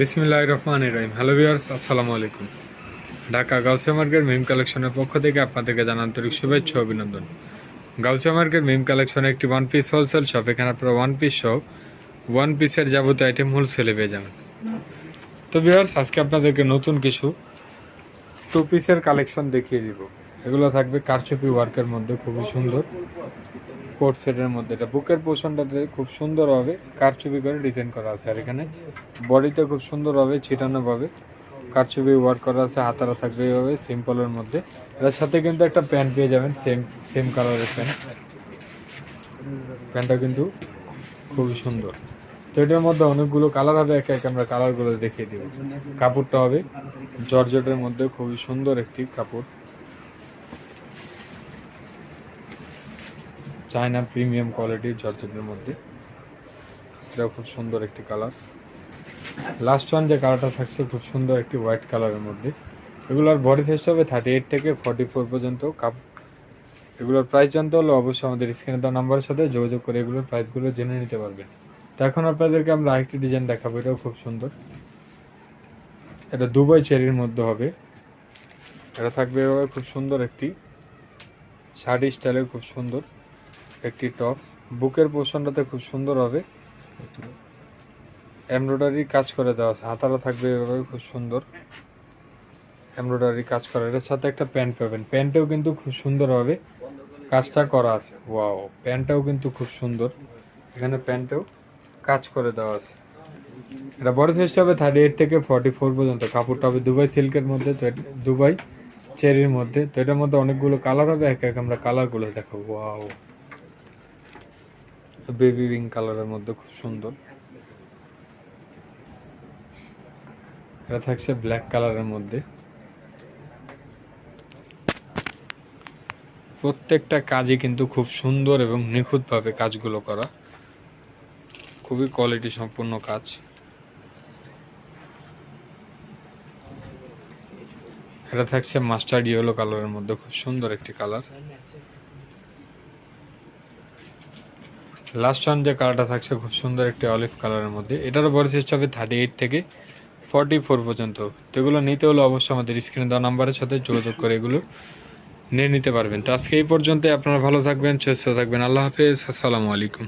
বিসমিল্লাহ রহমান রহিম। Hello viewers, আসসালামু আলাইকুম। ঢাকা গাউসিয়া মার্কেট মিম কালেকশনের পক্ষ থেকে আপনাদেরকে জানান আন্তরিক শুভেচ্ছা অভিনন্দন। গাউসিয়া মার্কেট মিম কালেকশনে একটি ওয়ান পিস হোলসেল শপ এখানে আপনারা ওয়ান পিস সহ ওয়ান পিসের যাবতীয় আইটেম হোলসেলে পেয়ে যাবেন। তো ভিউয়ার্স, আজকে আপনাদেরকে নতুন কিছু টু পিসের কালেকশন দেখিয়ে দিব। এগুলো থাকবে কারচুপি ওয়ার্কের মধ্যে, খুবই সুন্দর। কোট সেটের মধ্যে। এটা বুকের পোষণটাতে খুব সুন্দরভাবে কারচুপি করে ডিজাইন করা আছে আর এখানে। বডিতে খুব সুন্দরভাবে ছিটানোভাবে কারচুপি ওয়ার্ক করা আছে, হাতারা থাকবে এইভাবে, সিম্পলের মধ্যে। এটার সাথে কিন্তু একটা প্যান্ট পেয়ে যাবেন, সেম সেম কালারের প্যান্ট। প্যান্টটা কিন্তু খুবই সুন্দর। তো এটার মধ্যে অনেকগুলো কালার হবে, একে একে আমরা কালারগুলো দেখিয়ে দিব। কাপড়টা হবে জর্জেটের মধ্যে খুবই সুন্দর একটি কাপড়। চায়না প্রিমিয়াম কোয়ালিটির জর্জেটের মধ্যে। এটাও খুব সুন্দর একটি কালার। লাস্ট ওয়ান যে কালারটা থাকছে, খুব সুন্দর একটি হোয়াইট কালারের মধ্যে। এগুলোর বডি সাইজ হবে থার্টি এইট থেকে ফর্টি ফোর পর্যন্ত। কাপ এগুলোর প্রাইস জানতে হলে অবশ্যই আমাদের স্ক্রিনে দেওয়া নাম্বারের সাথে যোগাযোগ করে এগুলোর প্রাইসগুলো জেনে নিতে পারবেন। তো এখন আপনাদেরকে আমরা আরেকটি ডিজাইন দেখাবো, এটাও খুব সুন্দর। এটা দুবাই চেরির মধ্যে হবে। এটা থাকবে খুব সুন্দর একটি শাড়ি স্টাইলের খুব সুন্দর। একটি টপস। বুকের পোর্শনটাতে খুব সুন্দর হবে। এমব্রয়ডারি কাজ করে দেওয়া আছে। হাতারা থাকবে এভাবে, খুব সুন্দর। এমব্রয়ডারি কাজ করা। এটার সাথে একটা প্যান্ট পাবেন। প্যান্টেও কিন্তু খুব সুন্দর হবে। কাজটা করা আছে। ওয়াও, প্যান্টটাও কিন্তু খুব সুন্দর। এখানে প্যান্টেও কাজ করে দেওয়া আছে। এটা বড় সাইজটা হবে থার্টি এইট থেকে ফর্টি ফোর পর্যন্ত। কাপড়টা হবে দুবাই সিল্কের মধ্যে, তো দুবাই চেরির মধ্যে। তো এটার মধ্যে অনেকগুলো কালার হবে। এক এক আমরা কালারগুলো দেখাবো। ওয়াও। বেবি পিঙ্ক কালারের মধ্যে খুব সুন্দর। এটা থাকছে ব্ল্যাক কালারের মধ্যে। প্রত্যেকটা কাজই কিন্তু খুব সুন্দর এবং নিখুঁতভাবে কাজগুলো করা। খুবই কোয়ালিটি সম্পূর্ণ কাজ। এটা থাকছে মাস্টার্ড ইয়েলো কালারের মধ্যে খুব সুন্দর একটি কালার। লাস্ট ওয়ান যে কালারটা থাকছে খুব সুন্দর একটি অলিভ কালারের মধ্যে, এটারও বড় সাইজ হবে থার্টি এইট থেকে ফর্টি ফোর পর্যন্ত। তো এগুলো নিতে হলে অবশ্যই আমাদের স্ক্রিনে দেওয়া নাম্বারের সাথে যোগাযোগ করে এগুলো নিয়ে নিতে পারবেন। তো আজকে এই পর্যন্ত আপনারা ভালো থাকবেন, সুস্থ থাকবেন, আল্লাহ হাফেজ, আসসালামু আলাইকুম।